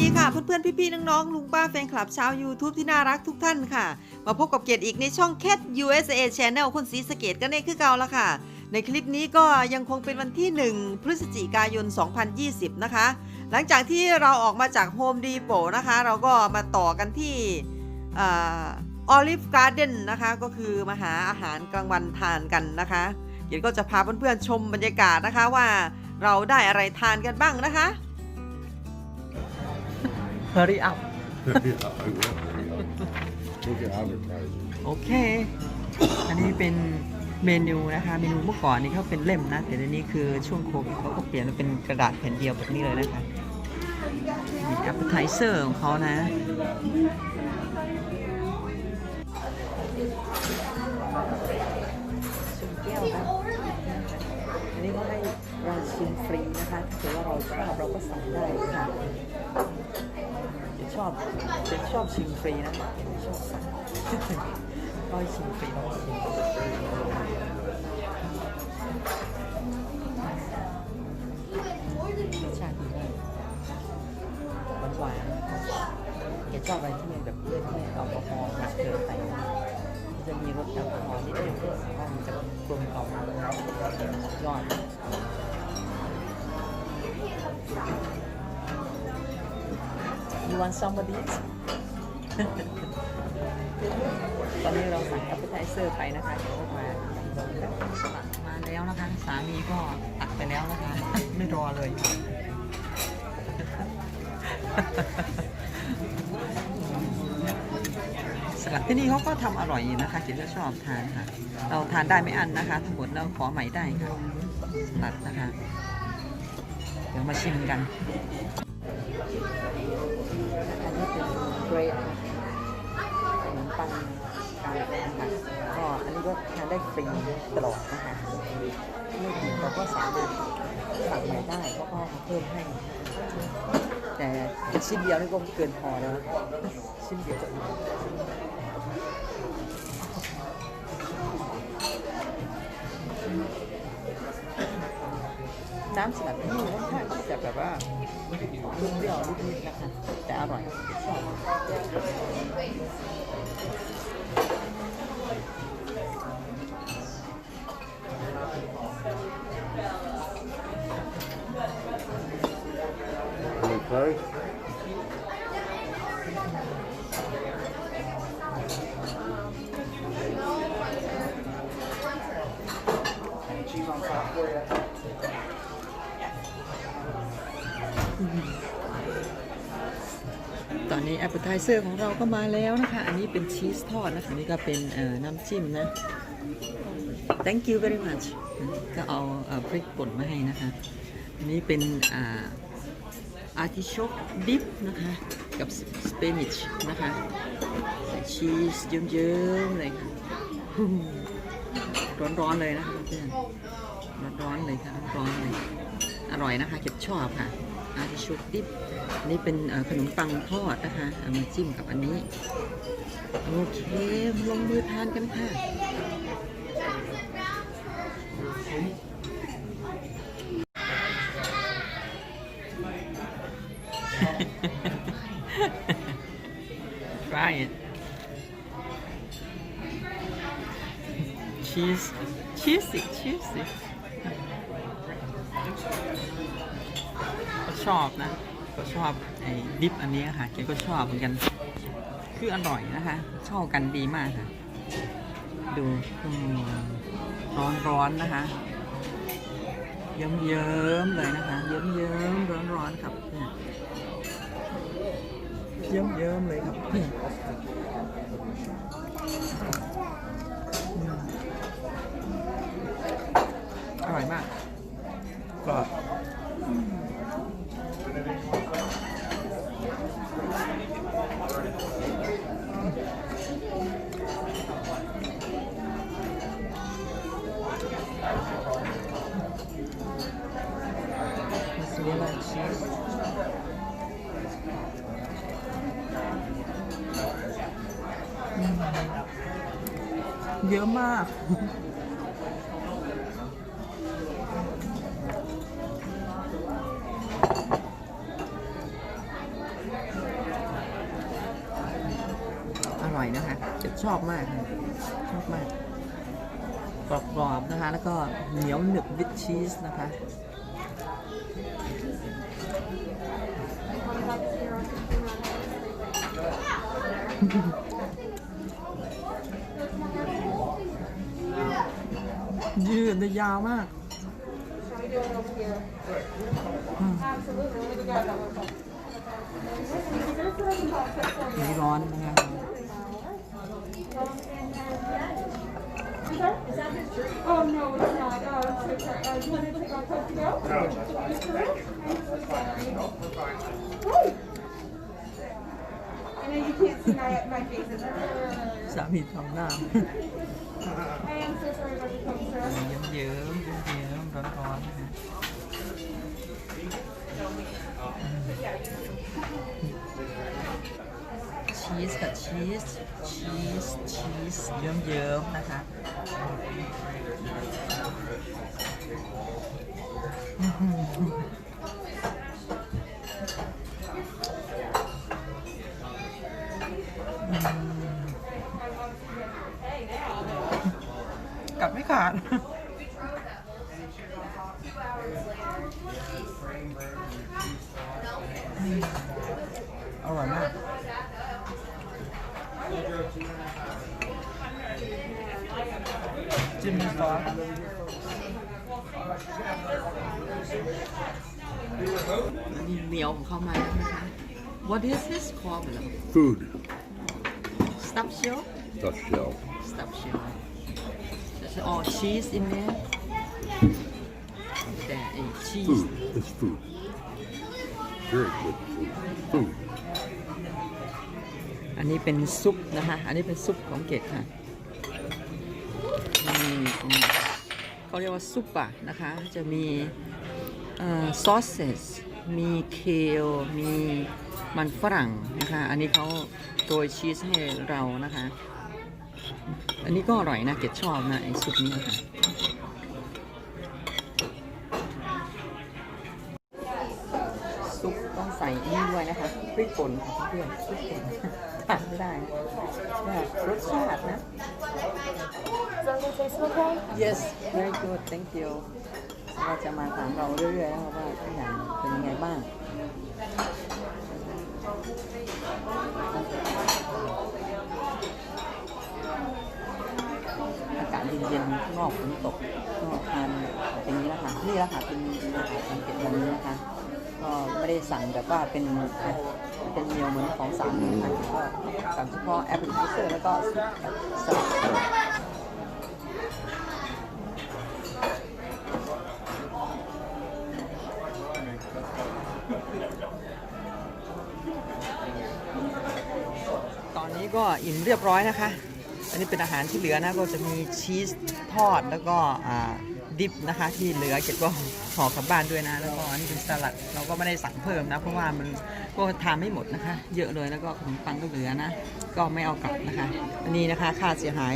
ดีค่ะเพื่อนๆพี่ๆน้องๆลุงป้าแฟนคลับชาว YouTube ที่น่ารักทุกท่านค่ะ มาพบกับเกียรติอีกในช่อง Cat USA Channel คนสีสเกตกันเองคือเก่าแล้วค่ะ ในคลิปนี้ก็ยังคงเป็นวันที่ 1 พฤศจิกายน 2020 นะคะ หลังจากที่เราออกมาจากโฮมดีโปนะคะ เราก็มาต่อกันที่ออลิฟการ์เดนนะคะ ก็คือมาหาอาหารกลางวันทานกันนะคะ เกียรติก็จะพาเพื่อนๆชมบรรยากาศนะคะว่าเราได้อะไรทานกันบ้างนะคะ Hurry up yeah, I will. Look at advertising. โอเค อันนี้เป็นเมนูนะคะ เมนูเมื่อก่อนนี่เขาเป็นเล่มนะ แต่เดี๋ยวนี้คือช่วงโควิดเขาก็เปลี่ยนมาเป็นกระดาษแผ่นเดียวแบบนี้เลยนะคะมีแอปเปอร์ไทเซอร์ของเขานะ ชิมแก้วนะอันนี้เขาให้เราชิมฟรีนะคะถ้าเกิดว่าเราชอบเราก็สั่งได้ค่ะเดี๋ยว ชอบเดี๋ยวชอบชิมฟรีนะชอบสั่งก็ชิมฟรีเราชิมรสชาติดีมากหวานๆแกชอบอะไรที่มันแบบไม่ไม่แอลกอฮอล์มากเกินไปจะมีรสแอลกอฮอล์นิดนึงว่ามันจะกลมกล่อมยอด You want somebody else? ตอนนี้เราสั่ง appetizer ไปนะคะ เดี๋ยวมามาแล้วนะคะ สามีก็ตักไปแล้วนะคะ ไม่รอเลย สลัดที่นี่เขาก็ทำอร่อยนะคะจิตจะชอบทานค่ะ เราทานได้ไม่อันนะคะ ทั้งหมดเราขอใหม่ได้ค่ะ สลัดนะคะ เดี๋ยวมาชิมกัน เป็นเบรดขนมปังการนะคะก็อันนี้ก็ทานได้ฟรีตลอดนะคะไม่ถึงแต่ก็สามารถสั่งใหม่ได้เขาก็มาเพิ่มให้ แต่ชิ้นเดียวนี่ก็เกินพอแล้ว ชิ้นเดียวจะอิ่ม น้ำสลัดนี่ค่อนข้างที่จะแบบว่าเปรี้ยวนิดๆนะคะแต่อร่อย ตอนนี้แอปเปิลไทเซอร์ของเราก็มาแล้วนะคะ อันนี้เป็นชีสทอดนะคะนี่ก็เป็นน้ำจิ้มนะ thank you very much ก็เอาพริกป่นมาให้นะคะ อันนี้เป็นอาร์ติชกดิฟนะคะ กับสเปนิชนะคะใส่ชีสเยิ้มๆเลยค่ะร้อนๆเลยนะคะเพื่อนร้อนๆเลยค่ะร้อนๆเลย อร่อยนะคะเก็บชอบค่ะ อาร์ติชกดิฟอันนี้เป็นขนมปังทอดนะคะเอามาจิ้มกับอันนี้ โอเค ลงมือทานกันค่ะ Try it. Cheese, cheesy, cheesy. ชอบนะ ก็ชอบไอ้ดิฟอันนี้ค่ะแกก็ชอบเหมือนกัน คืออร่อยนะคะเข้ากันดีมากค่ะ ดูร้อนร้อนๆนะคะเยิ้มเยิ้มๆเลยนะคะเยิ้มเยิ้มร้อนร้อนๆครับเยิ้มเยิ้มๆเลยครับอร่อยมากก็ เยอะมาก อร่อยนะคะจะชอบมาก ชอบมาก กรอบๆนะคะ แล้วก็เหนียวหนึบวิตชีสนะคะ ยืดได้ยาวมากอืมนี่ร้อนนะคะ Oh, you can't see my, my face. It's- สามีทำหน้า I am so sorry about the coat, sir. เยิ้มเยิ้มเยิ้มร้อนร้อนๆนะคะชีสกับชีส ชีส ชีส เยิ้มเยิ้มๆนะคะกัดไม่ขาดอร่อย มาก จิ้มซอสอันนี้เหนียวของเขามาแล้วนะคะ What is this called Food. Stuffed shell Stuffed shell. Stuffed shell There's all cheese in there There is cheese Food. It's food. Very good food. Food. อันนี้เป็นซุปนะคะอันนี้เป็นซุปของเกดค่ะนี่อืมเขาเรียกว่าซุปอะนะคะ จะมีซอสเซสมีเคลมีมันฝรั่งนะคะ อันนี้เขาโรยชีสให้เรานะคะ อันนี้ก็อร่อยนะเกดชอบนะไอซุปนี้ค่ะซุปต้องใส่นี่ด้วยนะคะพริกป่นค่ะเพื่อนพริกป่นขาดไม่ได้แบบรสชาตินะ Does it taste okay? yes very good thank you เราจะมาถามเราเรื่อยๆนะคะว่าทุกอย่างเป็นยังไงบ้าง เย็นๆข้างนอกฝนตกก็ทานอย่างนี้ละค่ะนี่ละค่ะเป็นอาหารสังเกตวันนี้นะคะ ก็ไม่ได้สั่งแบบว่าเป็นเป็นเมลเหมือนของสามนะคะก็สั่งเฉพาะแอปเปิลไเซอร์แล้วก็สลัดตอนนี้ก็อิ่มเรียบร้อยนะคะ อันนี้เป็นอาหารที่เหลือนะก็จะมีชีสทอดแล้วก็ดิบนะคะที่เหลือเก็บก็ห่อกลับบ้านด้วยนะ แล้วก็อันนี้เป็นสลัดเราก็ไม่ได้สั่งเพิ่มนะ เพราะว่ามันก็ทานไม่หมดนะคะ เยอะเลยแล้วก็ขนมปังก็เหลือนะ ก็ไม่เอากลับนะคะ อันนี้นะคะค่าเสียหาย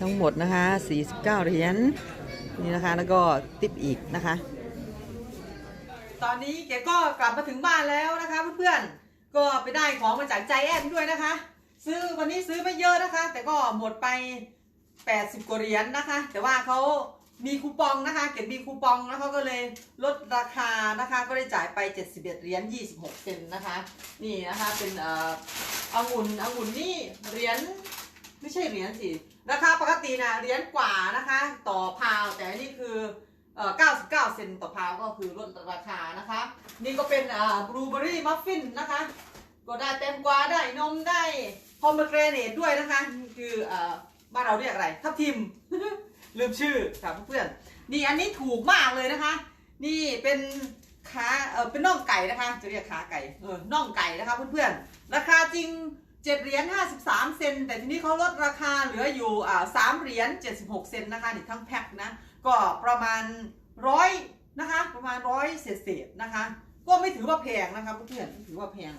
ทั้งหมดนะคะ 49เหรียญนี่นะคะแล้วก็ติปอีกนะคะ ตอนนี้เก๋ก็กลับมาถึงบ้านแล้วนะคะเพื่อนๆก็ไปได้ของมาจากใจแอนด้วยนะคะ ซื้อวันนี้ซื้อไม่เยอะนะคะ แต่ก็หมดไป 80กว่าเหรียญนะคะ แต่ว่าเขามีคูปองนะคะเก็บมีคูปองแล้วเขาก็เลยลดราคานะคะ ก็ได้จ่ายไป 71เหรียญ26 เซนนะคะ นี่นะคะเป็นเอ่อองุ่นองุ่นนี่เหรียญไม่ใช่เหรียญสิราคาปกตินะเหรียญกว่านะคะ ต่อพาวแต่นี่คือเอ่อ99 เซนต์ต่อพาวก็คือลดราคานะคะ นี่ก็เป็นเอ่าบลูเบอรี่มัฟฟินนะคะ ก็ได้แตงกวาได้นมได้ พอมเกรเนตด้วยนะคะ คือเอ่อบ้านเราเรียกอะไร ทับทิม ลืมชื่อค่ะเพื่อนๆนี่อันนี้ถูกมากเลยนะคะ นี่เป็นขาเออเป็นน่องไก่นะคะ จะเรียกขาไก่เออน่องไก่นะคะเพื่อนๆราคาจริง7เหรียญ53เซนแต่ทีนี้เขาลดราคาเหลืออยู่อ่า3เหรียญ76เซนนะคะนี่ทั้งแพ็คนะ ก็ประมาณร้อยนะคะ ประมาณร้อยเศษๆนะคะ ก็ไม่ถือว่าแพงนะคะเพื่อนๆไม่ถือว่าแพง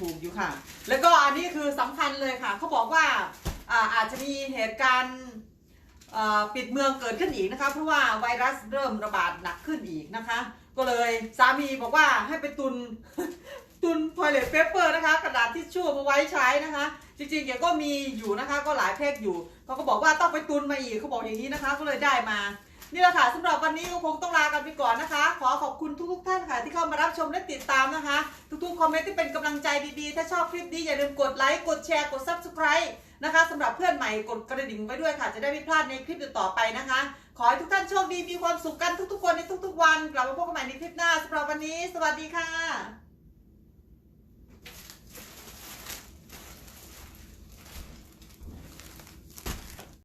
ถูกอยู่ค่ะ แล้วก็อันนี้คือสำคัญเลยค่ะ เขาบอกว่าอาอาจจะมีเหตุการณ์ปิดเมืองเกิดขึ้นอีกนะคะเพราะว่าไวรัสเริ่มระบาดหนักขึ้นอีกนะคะ ก็เลยสามีบอกว่าให้ไปตุนตุน toilet paper นะคะ กระดาษทิชชู่มาไว้ใช้นะคะ จริงๆแกก็มีอยู่นะคะ ก็หลายแพ็คอยู่เขาก็บอกว่าต้องไปตุนมาอีกเขาบอกอย่างนี้นะคะ ก็เลยได้มา นี่แหละค่ะสำหรับวันนี้ก็คงต้องลากันไปก่อนนะคะ ขอขอบคุณทุกๆท่านค่ะ ที่เข้ามารับชมและติดตามนะคะ ทุกๆคอมเมนต์ที่เป็นกำลังใจดีๆ ถ้าชอบคลิปนี้อย่าลืมกดไลค์กดแชร์กด subscribe นะคะสำหรับเพื่อนใหม่กดกระดิ่งไว้ด้วยค่ะ จะได้ไม่พลาดในคลิปต่อไปนะคะ ขอให้ทุกท่านโชคดีมีความสุขกันทุกๆคนในทุกๆวัน กลับมาพบกันใหม่ในคลิปหน้าสำหรับวันนี้ สวัสดีค่ะ